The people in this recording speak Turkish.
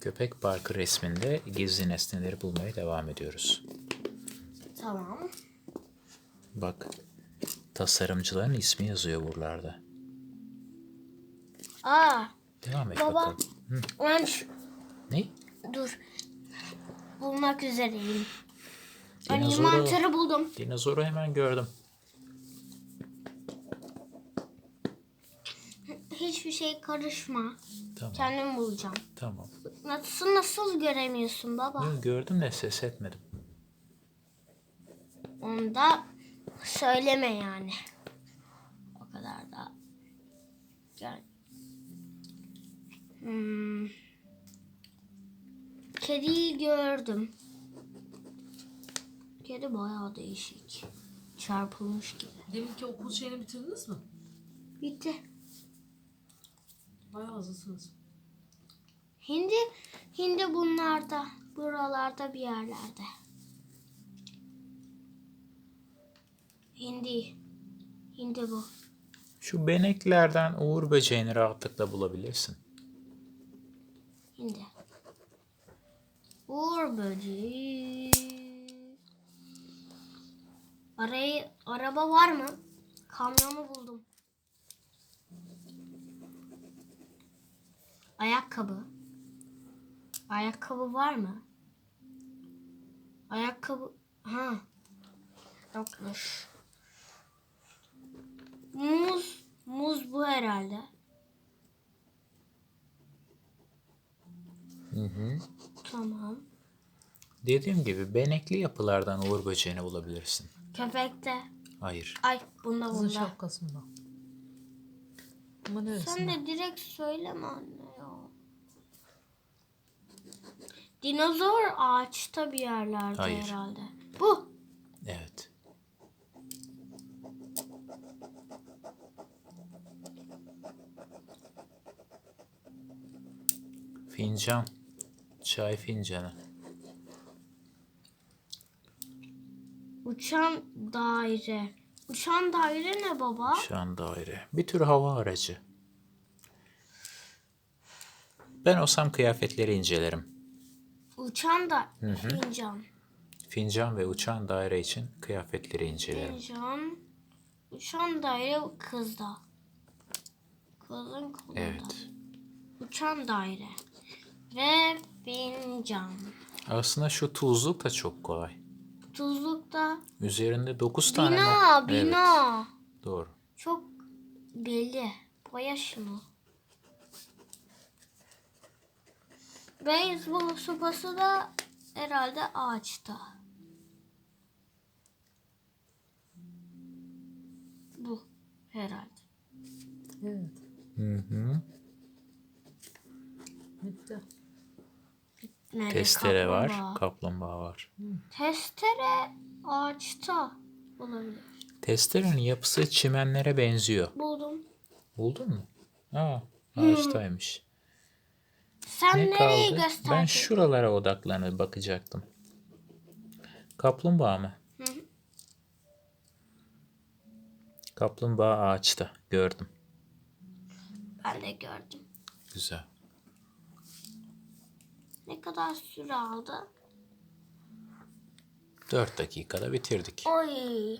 Köpek parkı resminde gizli nesneleri bulmaya devam ediyoruz. Tamam. Bak, tasarımcıların ismi yazıyor buralarda. Aa, Devam et Baba. bakalım. ben şu- Ne? dur. Bulmak üzereyim. Ben Dinozoru, mantarı buldum. dinozoru hemen gördüm. Hiçbir şey karışma. Tamam, Kendim bulacağım. tamam. Nasıl nasıl göremiyorsun baba? Yo, Gördüm de ses etmedim. Onu da söyleme yani. O kadar da. Gel. Hmm. Kediyi gördüm. Kedi bayağı değişik. Çarpılmış gibi. Deminki okul şeyini bitirdiniz mi? Bitti. Bayağı hızlısınız. Hindi, hindi bunlarda. Buralarda bir yerlerde. Hindi. Hindi bu. Şu beneklerden uğur böceğini rahatlıkla bulabilirsin. Hindi. Uğur böceği. Arayı, araba var mı? Kamyonu buldum. Ayakkabı. Ayakkabı var mı? Ayakkabı... Ha. Yokmuş. Muz. Muz bu herhalde. Hı hı. Tamam. Dediğim gibi benekli yapılardan uğur böceğini bulabilirsin. Köpekte. Hayır. Ay bunda Kızın bunda. şapkasında. Ama? Sen de direkt söyleme anne ya. Dinozor ağaçta bir yerlerde Hayır. herhalde. Bu. Evet. Fincan. Çay fincanı. Uçan daire. Uçan daire ne baba? Şu an daire. Bir tür hava aracı. Ben olsam kıyafetleri incelerim. Uçan da fincan. Fincan ve uçan daire için kıyafetleri incelerim. Fincan. Uçan daire kızda. Kızın kolunda. Evet. Uçan daire. Ve fincan. Aslında şu tuzluk da çok kolay. Tuzlukta. Üzerinde 9 tane Bina, nok- Evet, bina. doğru. Çok belli. Boya şunu. Beyzbol sopası da herhalde ağaçta. Bu herhalde. Evet. Hı hı. Bitti. Testere var, kaplumbağa? kaplumbağa var. Testere ağaçta olabilir. Testerenin yapısı çimenlere benziyor. Buldum. Buldun mu? Aa, ağaçtaymış. Sen Ne nereyi kaldı? gösterdin? Ben şuralara odaklanıp bakacaktım. Kaplumbağa mı? Hı hı. Kaplumbağa ağaçta. Gördüm. Ben de gördüm. Güzel. Ne kadar süre aldı? 4 dakikada bitirdik. Oy.